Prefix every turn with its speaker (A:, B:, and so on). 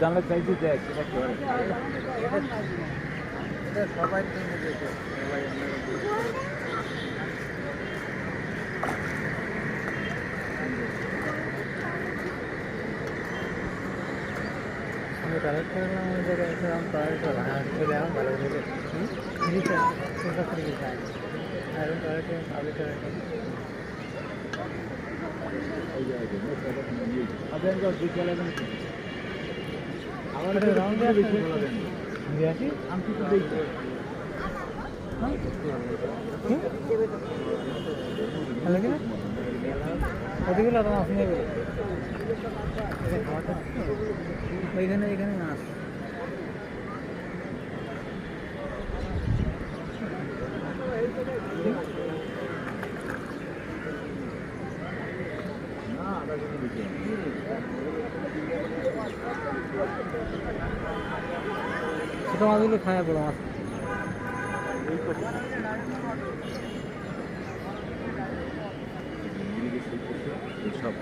A: জানলে চাইছি দেখ সেটা কি
B: সবাই అలాగే అది కూడా అర్థం అసలు ওইখানে ওইখানে
A: না
B: ছোট মাছগুলো খায় বড় মাছ।
A: সব